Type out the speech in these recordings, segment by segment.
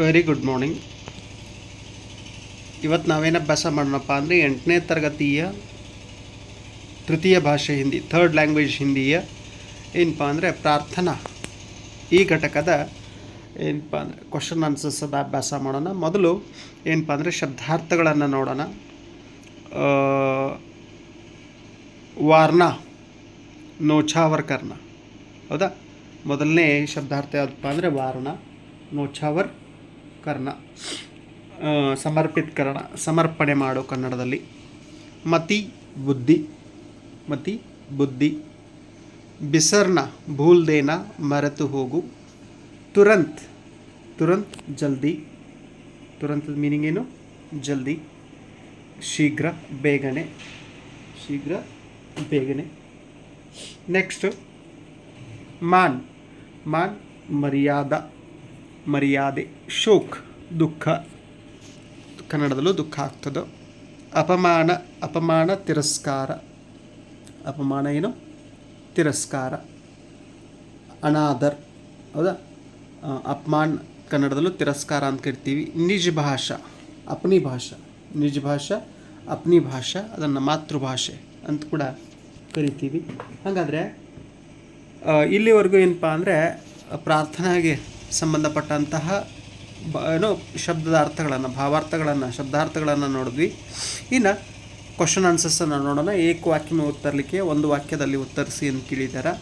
Very good morning ಇವತ್ತು ನಾವೇನು ಅಭ್ಯಾಸ ಮಾಡೋಣಪ್ಪ ಅಂದರೆ ಎಂಟನೇ ತರಗತಿಯ ತೃತೀಯ ಭಾಷೆ ಹಿಂದಿ ಥರ್ಡ್ ಲ್ಯಾಂಗ್ವೇಜ್ ಹಿಂದಿಯ ಏನಪ್ಪ ಅಂದರೆ ಪ್ರಾರ್ಥನಾ. ಈ ಘಟಕದ ಏನಪ್ಪ ಅಂದರೆ ಕ್ವಶನ್ ಆನ್ಸರ್ಸದ ಅಭ್ಯಾಸ ಮಾಡೋಣ. ಮೊದಲು ಏನಪ್ಪ ಅಂದರೆ ಶಬ್ದಾರ್ಥಗಳನ್ನು ನೋಡೋಣ. ವಾರ್ನ ನೋಛಾವರ್ಕರ್ನ ಹೌದಾ? ಮೊದಲನೇ ಶಬ್ದಾರ್ಥ ಯಾವುದಪ್ಪ ಅಂದರೆ ವಾರ್ಣ ನೋಛಾವರ್ ಕರ್ಣ ಸಮರ್ಪಿತ ಕರ್ಣ, ಸಮರ್ಪಣೆ ಮಾಡು ಕನ್ನಡದಲ್ಲಿ. ಮತಿ ಬುದ್ಧಿ ಮತಿ ಬುದ್ಧಿ. ಬಿಸರ್ನ ಭೂಲ್ದೇನ ಮರೆತು ಹೋಗು. ತುರಂತ್ ತುರಂತ್ ಜಲ್ದಿ. ತುರಂತದ ಮೀನಿಂಗ್ ಏನು? ಜಲ್ದಿ. ಶೀಘ್ರ ಬೇಗನೆ. ಶೀಘ್ರ ಬೇಗನೆ. ನೆಕ್ಸ್ಟ್ ಮಾನ್. ಮಾನ್ ಮರ್ಯಾದ. ಮರ್ಯಾದೆ, ಶೋಕ್, ದುಃಖ. ಕನ್ನಡದಲ್ಲೂ ದುಃಖ ಆಗ್ತದೆ? ಅಪಮಾನ ಅಪಮಾನ, ತಿರಸ್ಕಾರ. ಅಪಮಾನ ಏನು? ತಿರಸ್ಕಾರ. ಅನಾದರ್. ಹೌದಾ? ಅಪಮಾನ ಕನ್ನಡದಲ್ಲೂ ತಿರಸ್ಕಾರ ಅಂತ ಕರಿತೀವಿ. ನಿಜ ಭಾಷಾ, ಅಪ್ನಿ ಭಾಷಾ. ನಿಜ ಭಾಷಾ, ಅಪ್ನಿ ಭಾಷಾ, ಅದನ್ನು ಮಾತೃಭಾಷೆ ಅಂತ ಕೂಡ ಕರಿತೀವಿ. ಹಾಗಾದರೆ ಇಲ್ಲಿವರೆಗೂ ಏನಪ್ಪ ಅಂದರೆ, ಪ್ರಾರ್ಥನೆಗೆ ಸಂಬಂಧಪಟ್ಟಂತಹ ಬ, ಏನೋ ಶಬ್ದದ ಅರ್ಥಗಳನ್ನು ಭಾವಾರ್ಥಗಳನ್ನು, ಶಬ್ದಾರ್ಥಗಳನ್ನು ನೋಡಿದ್ವಿ. ಇನ್ನು ಕ್ವಶನ್ ಆನ್ಸರ್ಸನ್ನು ನೋಡೋಣ. ಏಕ ಏಕವಾಕ್ಯನ ಉತ್ತರಲಿಕ್ಕೆ, ಒಂದು ವಾಕ್ಯದಲ್ಲಿ ಉತ್ತರಿಸಿ ಅಂತ ಕೇಳಿದ್ದಾರೆ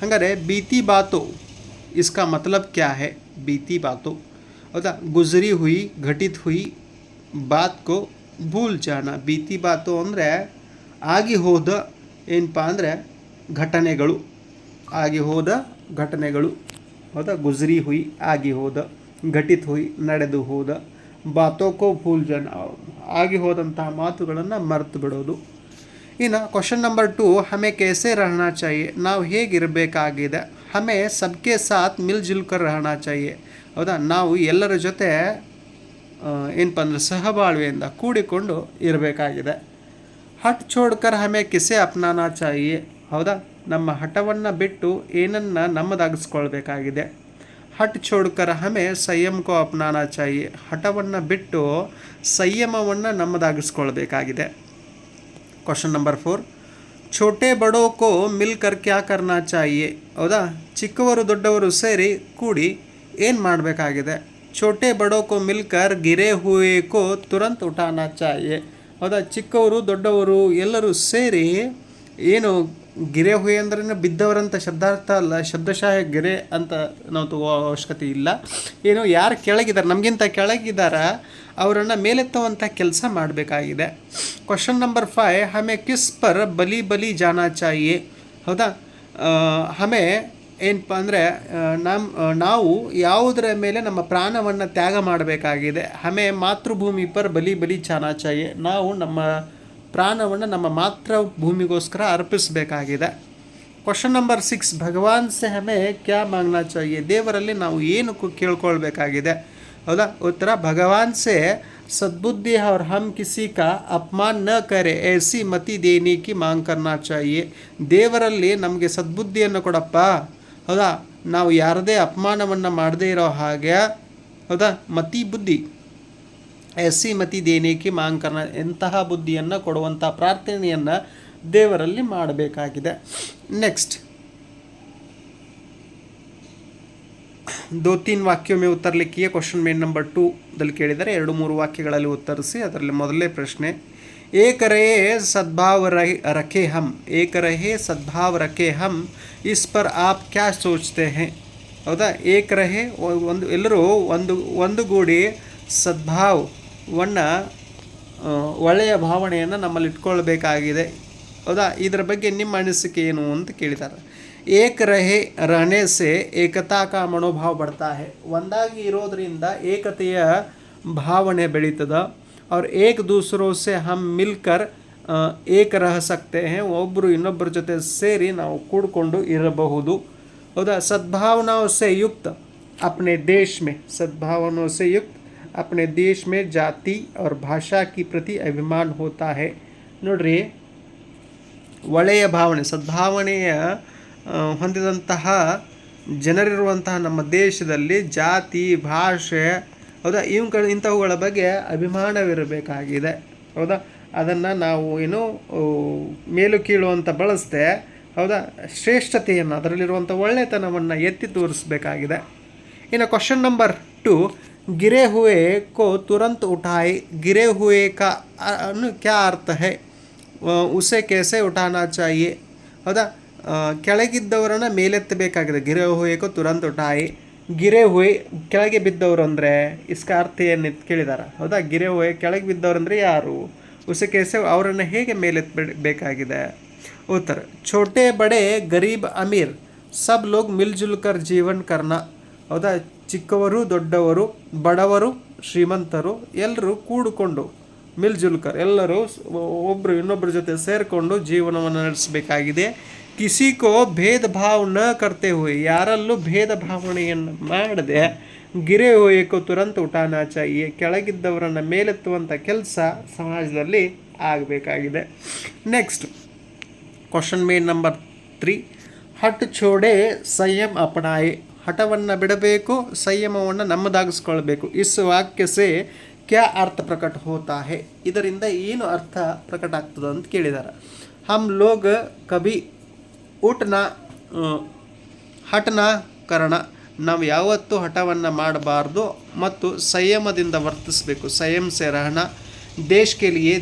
ಹಾಗಾದರೆ ಬೀತಿ ಬಾತು ಇಸ್ಕಾ ಮತಲಬ್ ಕ್ಯಾ ಹೇ? ಬೀತಿ ಬಾತು ಹೌದಾ? ಗುಜರಿ ಹುಯಿ, ಘಟಿತ್ ಹುಯಿ ಬಾತ್ಕೋ ಭೂಲ್ ಜಾಣ ಬೀತಿ ಬಾತು ಅಂದರೆ ಆಗಿ ಹೋದ ಏನಪ್ಪ ಅಂದರೆ ಘಟನೆಗಳು. ಆಗಿ ಹೋದ ಘಟನೆಗಳು. ಹೌದಾ, ಗುಜರಿ ಹುಯಿ ಆಗಿ ಹೋದ, ಘಟಿತ ಹುಯಿ ನಡೆದು ಹೋದ, ಬಾತೋಕೋ ಭೂಲ್ ಜನ ಆಗಿ ಹೋದಂತಹ ಮಾತುಗಳನ್ನು ಮರೆತು ಬಿಡೋದು. ಇನ್ನು ಕ್ವಶನ್ ನಂಬರ್ ಟು ಹಮೆ ಕೇಸೆ ರಹಣಾ ಚಾಹಿಯೆ ನಾವು ಹೇಗಿರಬೇಕಾಗಿದೆ? ಹಮೆ ಸಬ್ಕೆ ಸಾತ್ ಮಿಲ್ ಜುಲ್ಕರ್ ರಹಣಾ ಚಾಯಿ? ಹೌದಾ? ನಾವು ಎಲ್ಲರ ಜೊತೆ ಏನಪ್ಪ ಅಂದ್ರೆ ಸಹಬಾಳ್ವೆಯಿಂದ ಕೂಡಿಕೊಂಡು ಇರಬೇಕಾಗಿದೆ. ಹಟ್ ಚೋಡ್ಕರ್ ಹಮೆ ಕಿಸೆ ಅಪ್ನಾನಾ ಚಾಯಿ? ಹೌದಾ? ನಮ್ಮ ಹಠವನ್ನು ಬಿಟ್ಟು ಏನನ್ನ ನಮ್ಮದಾಗಿಸ್ಕೊಳ್ಬೇಕಾಗಿದೆ. ಹಟ್ ಚೋಡ್ಕರ ಹಮೆ ಸಂಯಮಕೋ ಅಪ್ನಾನ ಚಾಯಿ. ಹಠವನ್ನು ಬಿಟ್ಟು ಸಂಯಮವನ್ನು ನಮ್ಮದಾಗಿಸ್ಕೊಳ್ಬೇಕಾಗಿದೆ. ಕ್ವಶನ್ ನಂಬರ್ ಫೋರ್ ಛೋಟೆ ಬಡೋ ಕೋ ಮಿಲ್ ಕರ್ ಕ್ಯಾ ಕರ್ನಾ ಹೌದಾ? ಚಿಕ್ಕವರು ದೊಡ್ಡವರು ಸೇರಿ ಕೂಡಿ ಏನು ಮಾಡಬೇಕಾಗಿದೆ? ಛೋಟೆ ಬಡೋ ಕೋ ಮಿಲ್ ಕರ್ ಗಿರೆ ಹುವೆ ಕೋ ತುರಂತ್ ಉಠಾನಾ ಚಾಹಿಯೆ ಹೌದಾ? ಚಿಕ್ಕವರು ದೊಡ್ಡವರು ಎಲ್ಲರೂ ಸೇರಿ ಏನು ಗಿರೆ ಹುಯಿ ಅಂದ್ರೆ ಬಿದ್ದವರಂತ ಶಬ್ದಾರ್ಥ ಅಲ್ಲ, ಶಬ್ದಶಃ ಗೆರೆ ಅಂತ ನಾವು ತಗೋ ಅವಶ್ಯಕತೆ ಇಲ್ಲ. ಏನು, ಯಾರು ಕೆಳಗಿದ್ದಾರೆ ನಮಗಿಂತ ಕೆಳಗಿದಾರ, ಅವರನ್ನು ಮೇಲೆತ್ತುವಂಥ ಕೆಲಸ ಮಾಡಬೇಕಾಗಿದೆ. ಕ್ವಶನ್ ನಂಬರ್ ಫೈವ್ ಹಮೆ ಕಿಸ್ ಪರ್ ಬಲಿ ಬಲಿ ಜಾನಾಚಾಯಿ ಹೌದಾ? ಹಮೆ ಏನಪ್ಪ ಅಂದರೆ ನಮ್ಮ ನಾವು ಯಾವುದರ ಮೇಲೆ ನಮ್ಮ ಪ್ರಾಣವನ್ನು ತ್ಯಾಗ ಮಾಡಬೇಕಾಗಿದೆ? ಹಮೆ ಮಾತೃಭೂಮಿ ಪರ್ ಬಲಿ ಬಲಿ ಜಾನಾಚಾಯಿ ನಾವು ನಮ್ಮ ಪ್ರಾಣವನ್ನು ನಮ್ಮ ಮಾತೃಭೂಮಿಗೋಸ್ಕರ ಅರ್ಪಿಸಬೇಕಾಗಿದೆ ಕ್ವಶನ್ ನಂಬರ್ ಸಿಕ್ಸ್ ಭಗವಾನ್ ಸೆ ಹಮೆ ಕ್ಯಾ ಮಾಂಗ್ನಾ ಚಾಹಿಯೆ ದೇವರಲ್ಲಿ ನಾವು ಏನು ಕು- ಕೇಳ್ಕೊಳ್ಬೇಕಾಗಿದೆ ಹೌದಾ ಉತ್ತರ ಭಗವಾನ್ ಸೆ ಸದ್ಬುದ್ಧಿ और हम किसी का अपमान न करे ऐसी ಮತಿ ದೇನಿ ಕಿ ಮಾಂಗ್ ಕರ್ನಾ ಚಾಹಿಯೆ ದೇವರಲ್ಲಿ ನಮಗೆ ಸದ್ಬುದ್ಧಿಯನ್ನು ಕೊಡಪ್ಪ ಹೌದಾ ನಾವು ಯಾರದೇ ಅಪಮಾನವನ್ನು ಮಾಡದೇ ಇರೋ ಹಾಗೆ ಹೌದಾ ಮತಿ ಬುದ್ಧಿ ಎಸ್ಸಿ ಮತಿ ದೇನೇಕಿ ಮಾಂಗ್ ಕರ್ನ ಎಂತಹ ಬುದ್ಧಿಯನ್ನು ಕೊಡುವಂಥ ಪ್ರಾರ್ಥನೆಯನ್ನು ದೇವರಲ್ಲಿ ಮಾಡಬೇಕಾಗಿದೆ ನೆಕ್ಸ್ಟ್ ದೋ ತೀನ್ ವಾಕ್ಯ ಮೇ ಉತ್ತರ ಲಿಖಿಯೇ ಕ್ವಶನ್ ಮೇನ್ ನಂಬರ್ ಟೂದಲ್ಲಿ ಕೇಳಿದರೆ ಎರಡು ಮೂರು ವಾಕ್ಯಗಳಲ್ಲಿ ಉತ್ತರಿಸಿ ಅದರಲ್ಲಿ ಮೊದಲನೇ ಪ್ರಶ್ನೆ ಏಕರೇ ಸದ್ಭಾವ ರಖೆ ಹಮ್ ಏಕ ರಹೇ ಸದ್ಭಾವ ರಖೆ ಹಮ್ ಇಸ್ ಪರ್ ಆಪ್ ಕ್ಯಾ ಸೋಚ್ತೆ ಹೇ ಹೌದಾ ಏಕ ರಹೆ ಒ- ಒಂದು ಎಲ್ಲರೂ ಒಂದು ಒಂದುಗೂಡಿ ಸದ್ಭಾವವನ್ನು ಒಳ್ಳೆಯ ಭಾವನೆಯನ್ನು ನಮ್ಮಲ್ಲಿ ಇಟ್ಕೊಳ್ಬೇಕಾಗಿದೆ ಹೌದಾ ಇದರ ಬಗ್ಗೆ ನಿಮ್ಮ ಅನಿಸಿಕೆ ಏನು ಅಂತ ಕೇಳಿದ್ದಾರೆ ಏಕ ರಹೆ ರಹನೆ ಸೆ ಏಕತಾ ಕಾ ಮನೋಭಾವ ಬರ್ತಾ ಹೇ ಒಂದಾಗಿ ಇರೋದ್ರಿಂದ ಏಕತೆಯ ಭಾವನೆ ಬೆಳೀತದ और एक दूसरों से हम मिलकर ಆ, ಏಕ ರಹ ಸಕ್ತೆ ಹೇ ಒಬ್ಬರು ಇನ್ನೊಬ್ಬರ ಜೊತೆ ಸೇರಿ ನಾವು ಕೂಡ್ಕೊಂಡು ಇರಬಹುದು ಹೌದಾ सद्भावनाओं से युक्त अपने देश में सद्भावनाओं से युक्त अपने देश में जाति और भाषा की प्रति अभिमान होता है ನೋಡ್ರಿ ಒಳ್ಳೆಯ ಭಾವನೆ ಸದ್ಭಾವನೆಯ ಆ, ಹೊಂದಿದಂತಹ ಜನರಿರುವಂತಹ ನಮ್ಮ ದೇಶದಲ್ಲಿ ಜಾತಿ ಭಾಷೆ ಹೌದಾ ಇವುಗಳ ಇಂಥವುಗಳ ಬಗ್ಗೆ ಅಭಿಮಾನವಿರಬೇಕಾಗಿದೆ ಹೌದಾ ಅದನ್ನು ನಾವು ಏನು ಆ, ಮೇಲು ಕೀಳು ಅಂತ ಬಳಸದೆ ಹೌದಾ ಶ್ರೇಷ್ಠತೆಯನ್ನು ಅದರಲ್ಲಿರುವಂಥ ಒಳ್ಳೆತನವನ್ನು ಎತ್ತಿ ತೋರಿಸ್ಬೇಕಾಗಿದೆ ಇನ್ನು ಕ್ವಶನ್ ನಂಬರ್ ಟು गिरे हुए को तुरंत उठाए गिरे हुए का अ, अनु क्या अर्थ है अ, उसे कैसे उठाना चाहिए ಹೌದಾ ಆ, ಕೆಳಗಿದ್ದವರನ್ನ ಮೇಲೆತ್ತಬೇಕಾಗಿದೆ ಗಿರೆ ಹುಯೇಕೋ ತುರಂತ ಉಠಾಯಿ ಗಿರೆ ಹುಯ್ ಕೆಳಗೆ ಬಿದ್ದವರು ಅಂದರೆ ಇಸ್ಕ ಅರ್ಥ ಏನು ಕೇಳಿದಾರ ಹೌದಾ ಗಿರೆ ಹುಯೆ ಕೆಳಗೆ ಬಿದ್ದವರು ಅಂದರೆ ಯಾರು ಉಸೆ ಕೇಸೆ ಅವರನ್ನು ಹೇಗೆ ಮೇಲೆತ್ತಬೇಕಾಗಿದೆ ಉತ್ತರ ಛೋಟೆ ಬಡೆ ಗರೀಬ್ ಅಮೀರ್ ಸಬ್ ಲೋಗ್ ಮಿಲ್ಜುಲ್ ಕರ್ ಜೀವನ್ ಕರ್ನ ಹೌದಾ ಚಿಕ್ಕವರು, ದೊಡ್ಡವರು, ಬಡವರು, ಶ್ರೀಮಂತರು ಎಲ್ಲರೂ ಕೂಡಿಕೊಂಡು ಮಿಲ್ಜುಲ್ಕರ್ ಎಲ್ಲರೂ ಒಬ್ಬರು ಇನ್ನೊಬ್ಬರ ಜೊತೆ ಸೇರಿಕೊಂಡು ಜೀವನವನ್ನು ನಡೆಸಬೇಕಾಗಿದೆ. ಕಿಸಿಕೋ ಭೇದ ಭಾವ ನ ಕರ್ತೆ ಹೋಯ್, ಯಾರಲ್ಲೂ ಭೇದ ಭಾವನೆಯನ್ನು ಮಾಡದೆ ಗಿರೆ ಹೋಯಕ್ಕೂ ತುರಂತ ಉಟಾನಾಚ ಈ ಕೆಳಗಿದ್ದವರನ್ನು ಮೇಲೆತ್ತುವಂಥ ಕೆಲಸ ಸಮಾಜದಲ್ಲಿ ಆಗಬೇಕಾಗಿದೆ. ನೆಕ್ಸ್ಟ್ ಕ್ವಶನ್ ಮೇನ್ ನಂಬರ್ ತ್ರೀ ಹಟ್ ಚೋಡೆ ಸಂಯಮ್ ಅಪನಾಯಿ. ಹಠವನ್ನು ಬಿಡಬೇಕು, ಸಂಯಮವನ್ನು ನಮ್ಮದಾಗಿಸ್ಕೊಳ್ಬೇಕು. ಇಸ್ ವಾಕ್ಯಸೆ ಕ್ಯಾ ಅರ್ಥ ಪ್ರಕಟ ಹೋತಾ ಹೇ ಇದರಿಂದ ಏನು ಅರ್ಥ ಪ್ರಕಟ ಆಗ್ತದೆ ಅಂತ ಕೇಳಿದ್ದಾರೆ ಹಮ್ ಲೋಗ ಕಭಿ ಊಟನ ಹಠನ ಕರಣ. ನಾವು ಯಾವತ್ತೂ ಹಠವನ್ನು ಮಾಡಬಾರ್ದು ಮತ್ತು ಸಂಯಮದಿಂದ ವರ್ತಿಸಬೇಕು. ಸಂಯಮ ಸೆ ರಹಣ. ದೇಶ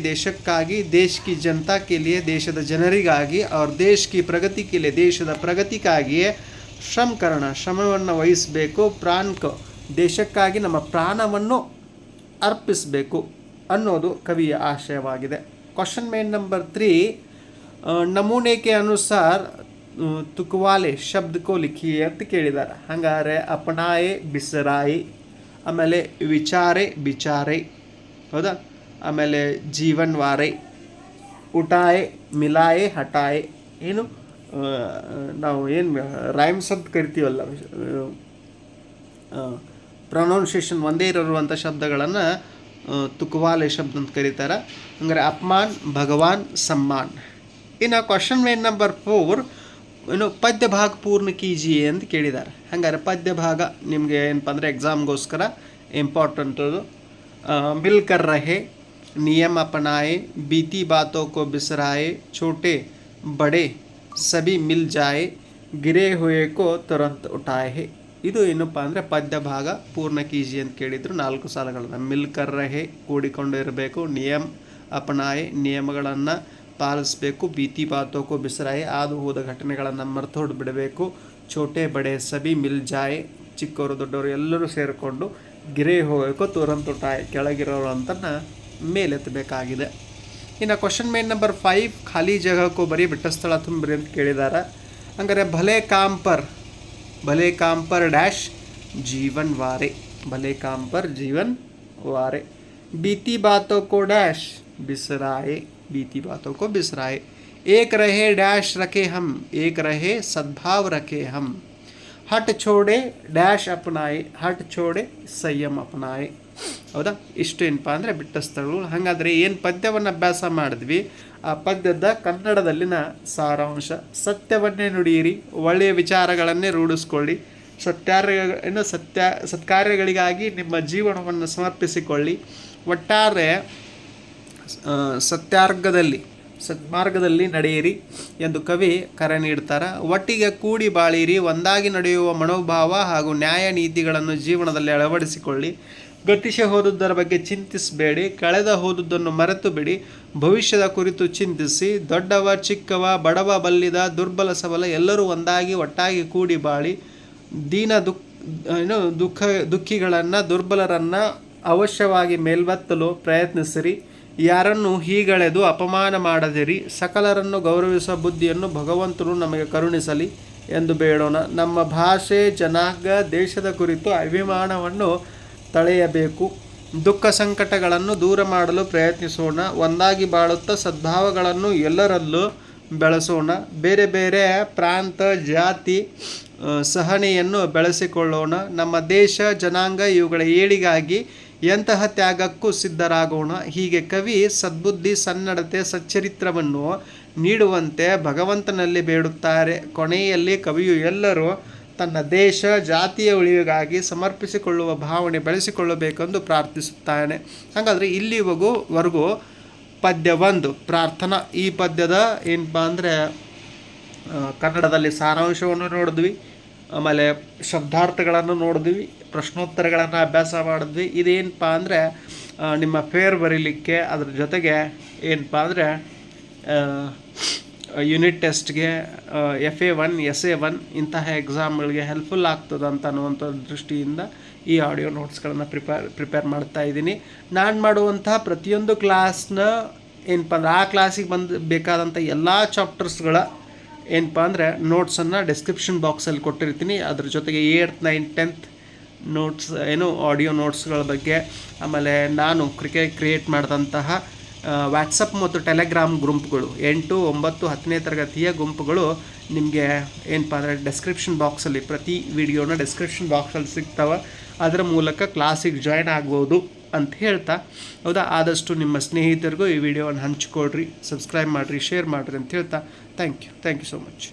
ದೇಶಕ್ಕಾಗಿ, ದೇಶ ಕಿ ಜನತಾ ಕೆಲಿಯೇ ದೇಶದ ಜನರಿಗಾಗಿ, ಅವ್ರ ದೇಶ ಕಿ ಪ್ರಗತಿ ಕೆಲಿಯೇ ದೇಶದ ಪ್ರಗತಿಗಾಗಿಯೇ ಶ್ರಮ ಕರಣ, ಶ್ರಮವನ್ನು ವಹಿಸಬೇಕು, ಪ್ರಾಣಕ ದೇಶಕ್ಕಾಗಿ ನಮ್ಮ ಪ್ರಾಣವನ್ನು ಅರ್ಪಿಸಬೇಕು ಅನ್ನೋದು ಕವಿಯ ಆಶಯವಾಗಿದೆ. ಕ್ವಶನ್ ಮೇನ್ ನಂಬರ್ ತ್ರೀ ನಮೂನೆ ಕೆ ಅನುಸಾರ ತುಕ್ವಾಲೆ ಶಬ್ದಕ್ಕೋ ಲಿಖಿ ಅಂತ ಕೇಳಿದ್ದಾರೆ. ಹಂಗಾರೆ ಅಪನಾಯೆ ಬಿಸರಾಯಿ, ಆಮೇಲೆ ವಿಚಾರೆ ಬಿಚಾರೆ, ಹೌದಾ? ಆಮೇಲೆ ಜೀವನ್ವಾರೆ ಉಟಾಯೆ ಮಿಲಾಯೆ ಹಟಾಯೆ ಏನು? ನಾವು ಏನು ರೈಮ್ಸ್ ಅಂತ ಕರಿತೀವಲ್ಲ ಪ್ರೊನೌನ್ಸಿಯೇಷನ್ ಒಂದೇ ಇರುವಂಥ ಶಬ್ದಗಳನ್ನು ತುಕವಾಲೆ ಶಬ್ದ ಅಂತ ಕರೀತಾರೆ. ಅಂದರೆ ಅಪಮಾನ್, ಭಗವಾನ್, ಸಮ್ಮಾನ್. ಇನ್ನು ಕ್ವಶನ್ ಮೇನ್ ನಂಬರ್ ಫೋರ್ ಇನ್ನು ಪದ್ಯ ಭಾಗ ಪೂರ್ಣ ಎ ಅಂತ ಕೇಳಿದ್ದಾರೆ ಹಂಗಾರೆ ಪದ್ಯ ಭಾಗ ನಿಮಗೆ ಏನಪ್ಪ ಅಂದರೆ ಎಕ್ಸಾಮ್ಗೋಸ್ಕರ ಇಂಪಾರ್ಟೆಂಟ್ ಅದು. ಮಿಲ್ಕರ್ ರಹೆ, ನಿಯಮ ಅಪನಾಯೆ ಬೀತಿ ಬಾತೋ ಕೋ ಬಿಸರಾಯೆ, ಛೋಟೆ ಬಡೆ. ಸಬಿ ಮಿಲ್ ಜಾಯ್ ಗಿರೇ ಹುಯಕೋ ತುರಂತ ಉಟಾಯೆ ಇದು ಏನಪ್ಪ ಅಂದರೆ ಪದ್ಯ ಭಾಗ ಪೂರ್ಣ ಕೀಜಿ ಅಂತ ಕೇಳಿದ್ರು. ನಾಲ್ಕು ಸಾಲಗಳನ್ನು ಮಿಲ್ಕರ್ ರಹೆ ಕೂಡಿಕೊಂಡಿರಬೇಕು ನಿಯಮ ಅಪನಾಯೆ ನಿಯಮಗಳನ್ನು ಪಾಲಿಸಬೇಕು. ಭೀತಿ ಬಾತೋಕು ಬಿಸಿರಾಯಿ ಆದು ಹೋದ ಘಟನೆಗಳನ್ನು ಮರೆತು ಹೊಡ್ಬಿಡಬೇಕು ಛೋಟೆ ಬಡೆ ಸಬಿ ಮಿಲ್ ಜಾಯ್ ಚಿಕ್ಕವರು ದೊಡ್ಡವರು ಎಲ್ಲರೂ ಸೇರಿಕೊಂಡು ಗಿರೆ ಹೋಗಬೇಕು ತುರಂತುಟಾಯ್ ಕೆಳಗಿರೋರು ಅಂತನ್ನ ಮೇಲೆತ್ತಬೇಕಾಗಿದೆ. ಇನ್ನು ಕ್ವಶನ್ ಮೇನ್ ನಂಬರ್ ಫೈವ್ ಖಾಲಿ ಜಾಗಕ್ಕೂ ಬರೀ ಬಿಟ್ಟ ಸ್ಥಳ ತುಂಬ್ರಿ ಅಂತ ಕೇಳಿದ್ದಾರೆ ಹಂಗಾರೆ ಭಲೆ ಕಾಮ್ ಪರ್ ಭಲೆ ಕಾಮ್ ಪರ್ ಡ್ಯಾಶ್ ಜೀವನ್ ವಾರೆ ಭಲೆ ಕಾಮ್ ಪರ್ ಜೀವನ್ वारे बीती बातों को डैश बिसराए बीती बातों को बिसराए एक रहे डैश रखे हम एक रहे सद्भाव रखे हम ಹಟ್ ಛೋಡೆ ಡ್ಯಾಶ್ ಅಪನಾಯಿ ಹಟ್ ಛೋಡೆ ಸಂಯಮ್ ಅಪನಾಯಿ ಹೌದಾ? ಇಷ್ಟು ಏನಪ್ಪ ಅಂದರೆ ಬಿಟ್ಟ ಸ್ಥಳಗಳು. ಹಾಗಾದರೆ ಏನು ಪದ್ಯವನ್ನು ಅಭ್ಯಾಸ ಮಾಡಿದ್ವಿ? ಆ ಪದ್ಯದ ಕನ್ನಡದಲ್ಲಿನ ಸಾರಾಂಶ, ಸತ್ಯವನ್ನೇ ನುಡಿಯಿರಿ, ಒಳ್ಳೆಯ ವಿಚಾರಗಳನ್ನೇ ರೂಢಿಸ್ಕೊಳ್ಳಿ ಸತ್ಯಾರ್ಯ ಏನು ಸತ್ಯ, ಸತ್ಕಾರ್ಯಗಳಿಗಾಗಿ ನಿಮ್ಮ ಜೀವನವನ್ನು ಸಮರ್ಪಿಸಿಕೊಳ್ಳಿ. ಒಟ್ಟಾರೆ ಸತ್ಯಾರ್ಗದಲ್ಲಿ ಸದ್ಮಾರ್ಗದಲ್ಲಿ ನಡೆಯಿರಿ ಎಂದು ಕವಿ ಕರೆ ನೀಡ್ತಾರೆ. ಒಟ್ಟಿಗೆ ಕೂಡಿ ಬಾಳಿರಿ, ಒಂದಾಗಿ ನಡೆಯುವ ಮನೋಭಾವ ಹಾಗೂ ನ್ಯಾಯ ನೀತಿಗಳನ್ನು ಜೀವನದಲ್ಲಿ ಅಳವಡಿಸಿಕೊಳ್ಳಿ. ಗತಿಸಿ ಹೋದುದರ ಬಗ್ಗೆ ಚಿಂತಿಸಬೇಡಿ, ಕಳೆದ ಹೋದುದನ್ನು ಮರೆತು ಬಿಡಿ. ಭವಿಷ್ಯದ ಕುರಿತು ಚಿಂತಿಸಿ, ದೊಡ್ಡವ, ಚಿಕ್ಕವ, ಬಡವ, ಬಲ್ಲಿದ, ದುರ್ಬಲ ಸಬಲ ಎಲ್ಲರೂ ಒಂದಾಗಿ ಒಟ್ಟಾಗಿ ಕೂಡಿ ಬಾಳಿ. ದೀನ ದುಃಖ, ಏನು, ದುಃಖ, ದುಃಖಿಗಳನ್ನು, ದುರ್ಬಲರನ್ನು ಅವಶ್ಯವಾಗಿ ಮೇಲ್ಬತ್ತಲು ಪ್ರಯತ್ನಿಸಿರಿ. ಯಾರನ್ನು ಹೀಗಳೆದು ಅಪಮಾನ ಮಾಡದಿರಿ. ಸಕಲರನ್ನು ಗೌರವಿಸುವ ಬುದ್ಧಿಯನ್ನು ಭಗವಂತನು ನಮಗೆ ಕರುಣಿಸಲಿ ಎಂದು ಬೇಡೋಣ. ನಮ್ಮ ಭಾಷೆ, ಜನಾಂಗ, ದೇಶದ ಕುರಿತು ಅಭಿಮಾನವನ್ನು ತಳೆಯಬೇಕು. ದುಃಖ ಸಂಕಟಗಳನ್ನು ದೂರ ಮಾಡಲು ಪ್ರಯತ್ನಿಸೋಣ. ಒಂದಾಗಿ ಬಾಳುತ್ತಾ ಸದ್ಭಾವಗಳನ್ನು ಎಲ್ಲರಲ್ಲೂ ಬೆಳೆಸೋಣ. ಬೇರೆ ಬೇರೆ ಪ್ರಾಂತ, ಜಾತಿ ಸಹನೆಯನ್ನು ಬೆಳೆಸಿಕೊಳ್ಳೋಣ. ನಮ್ಮ ದೇಶ, ಜನಾಂಗ ಇವುಗಳ ಏಳಿಗಾಗಿ ಎಂತಹ ತ್ಯಾಗಕ್ಕೂ ಸಿದ್ಧರಾಗೋಣ. ಹೀಗೆ ಕವಿ ಸದ್ಬುದ್ಧಿ, ಸನ್ನಡತೆ, ಸಚ್ಚರಿತ್ರವನ್ನು ನೀಡುವಂತೆ ಭಗವಂತನಲ್ಲಿ ಬೇಡುತ್ತಾರೆ. ಕೊನೆಯಲ್ಲಿ ಕವಿಯು ಎಲ್ಲರೂ ತನ್ನ ದೇಶ, ಜಾತಿಯ ಉಳಿವಿಗಾಗಿ ಸಮರ್ಪಿಸಿಕೊಳ್ಳುವ ಭಾವನೆ ಬೆಳೆಸಿಕೊಳ್ಳಬೇಕೆಂದು ಪ್ರಾರ್ಥಿಸುತ್ತಾನೆ. ಹಾಗಾದರೆ ಇಲ್ಲಿವರೆಗೂ ವರೆಗೂ ಪದ್ಯ ಒಂದು, ಪ್ರಾರ್ಥನಾ. ಈ ಪದ್ಯದ ಏನಪ್ಪ ಅಂದರೆ ಕನ್ನಡದಲ್ಲಿ ಸಾರಾಂಶವನ್ನು ನೋಡಿದ್ವಿ, ಆಮೇಲೆ ಶಬ್ದಾರ್ಥಗಳನ್ನು ನೋಡಿದ್ವಿ, ಪ್ರಶ್ನೋತ್ತರಗಳನ್ನು ಅಭ್ಯಾಸ ಮಾಡಿದ್ವಿ. ಇದೇನಪ್ಪ ಅಂದರೆ ನಿಮ್ಮ ಫೇರ್ ಬರೀಲಿಕ್ಕೆ ಅದ್ರ ಜೊತೆಗೆ ಏನಪ್ಪ ಅಂದರೆ unit ಟೆಸ್ಟ್ಗೆ F A one S A one ಇಂತಹ ಎಕ್ಸಾಮ್ಗಳಿಗೆ ಹೆಲ್ಪ್ಫುಲ್ ಆಗ್ತದೆ ಅಂತ ಅನ್ನುವಂಥ ದೃಷ್ಟಿಯಿಂದ ಈ ಆಡಿಯೋ ನೋಟ್ಸ್ಗಳನ್ನು ಪ್ರಿಪೇರ್ ಪ್ರಿಪೇರ್ ಮಾಡ್ತಾ ಇದ್ದೀನಿ. ನಾನು ಮಾಡುವಂತಹ ಪ್ರತಿಯೊಂದು ಕ್ಲಾಸ್ನ ಏನಪ್ಪ ಅಂದ್ರೆ ಆ ಕ್ಲಾಸಿಗೆ ಬಂದು ಬೇಕಾದಂಥ ಎಲ್ಲ ಚಾಪ್ಟರ್ಸ್ಗಳ ಏನಪ್ಪ ಅಂದರೆ ನೋಟ್ಸನ್ನು ಡಿಸ್ಕ್ರಿಪ್ಷನ್ ಬಾಕ್ಸಲ್ಲಿ ಕೊಟ್ಟಿರ್ತೀನಿ. ಅದ್ರ ಜೊತೆಗೆ ಏಯ್ತ್ ನೈನ್ ಟೆಂತ್ ನೋಟ್ಸ್ ಏನು ಆಡಿಯೋ ನೋಟ್ಸ್ಗಳ ಬಗ್ಗೆ. ಆಮೇಲೆ ನಾನು ಕ್ರಿಕೆಟ್ ಕ್ರಿಯೇಟ್ ಮಾಡಿದಂತಹ ವಾಟ್ಸಪ್ ಮತ್ತು ಟೆಲಿಗ್ರಾಮ್ ಗ್ರೂಪ್ಗಳು ಎಂಟು, ಒಂಬತ್ತು, ಹತ್ತನೇ ತರಗತಿಯ ಗುಂಪುಗಳು ನಿಮಗೆ ಏನಪ್ಪ ಅಂದರೆ ಡೆಸ್ಕ್ರಿಪ್ಷನ್ ಬಾಕ್ಸಲ್ಲಿ ಪ್ರತಿ ವಿಡಿಯೋನ ಡೆಸ್ಕ್ರಿಪ್ಷನ್ ಬಾಕ್ಸಲ್ಲಿ ಸಿಗ್ತಾವೆ. ಅದರ ಮೂಲಕ ಕ್ಲಾಸಿಗೆ ಜಾಯ್ನ್ ಆಗ್ಬೋದು ಅಂತ ಹೇಳ್ತಾ. ಹೌದಾ? ಆದಷ್ಟು ನಿಮ್ಮ ಸ್ನೇಹಿತರಿಗೂ ಈ ವಿಡಿಯೋವನ್ನು ಹಂಚಿಕೊಡ್ರಿ ಸಬ್ಸ್ಕ್ರೈಬ್ ಮಾಡಿರಿ ಶೇರ್ ಮಾಡಿರಿ ಅಂತ ಹೇಳ್ತಾ. Thank you thank you so much